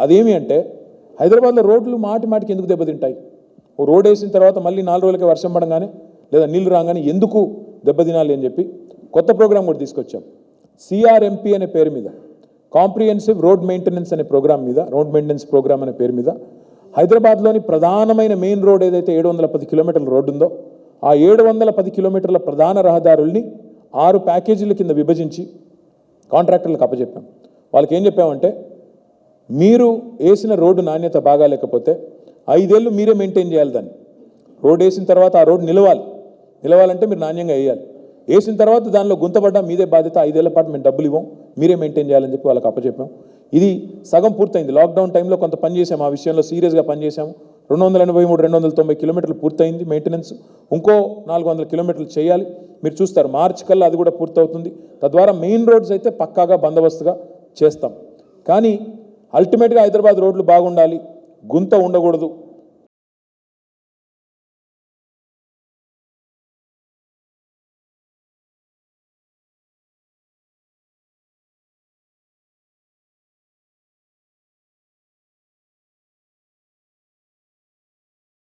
అదేమి అంటే హైదరాబాద్లో రోడ్లు మాటి మాటికి ఎందుకు దెబ్బతింటాయి? ఓ రోడ్ వేసిన తర్వాత మళ్ళీ నాలుగు రోజులకి వర్షం పడగానే లేదా నీళ్ళు రాగానే ఎందుకు దెబ్బతినాలి అని చెప్పి కొత్త ప్రోగ్రాం కూడా తీసుకొచ్చాం. సిఆర్ఎంపీ అనే పేరు మీద కాంప్రిహెన్సివ్ రోడ్ మెయింటెనెన్స్ అనే ప్రోగ్రామ్ మీద రోడ్ మెయింటెనెన్స్ ప్రోగ్రామ్ అనే పేరు మీద హైదరాబాద్లోని ప్రధానమైన మెయిన్ రోడ్ ఏదైతే ఏడు వందల పది కిలోమీటర్ల రోడ్డు ఉందో ఆ ఏడు వందల పది కిలోమీటర్ల ప్రధాన రహదారుల్ని ఆరు ప్యాకేజీల కింద విభజించి కాంట్రాక్టర్లకు అప్పచెప్పాం. వాళ్ళకి ఏం చెప్పామంటే మీరు వేసిన రోడ్డు నాణ్యత బాగాలేకపోతే ఐదేళ్ళు మీరే మెయింటైన్ చేయాలి దాన్ని. రోడ్ వేసిన తర్వాత ఆ రోడ్ నిలవాలి. నిలవాలంటే మీరు నాణ్యంగా వేయాలి. వేసిన తర్వాత దానిలో గుంతపడ్డా మీదే బాధ్యత. ఐదేళ్ళ పాటు మేము డబ్బులు ఇవ్వం. మీరే మెయింటైన్ చేయాలని చెప్పి వాళ్ళకి అప్పచెప్పాం. ఇది సగం పూర్తయింది. లాక్డౌన్ టైంలో కొంత పని ఆ విషయంలో సీరియస్గా పనిచేసాము రెండు వందల ఎనభై మూడు రెండు వందల తొంభై కిలోమీటర్లు పూర్తయింది. మెయింటెనెన్స్ ఇంకో నాలుగు వందల కిలోమీటర్లు చేయాలి. మీరు చూస్తారు మార్చి కల్లా అది కూడా పూర్తవుతుంది. తద్వారా మెయిన్ రోడ్స్ అయితే పక్కాగా బందోబస్తుగా చేస్తాం. కానీ అల్టిమేట్గా హైదరాబాద్ రోడ్లు బాగుండాలి. గుంత ఉండకూడదు.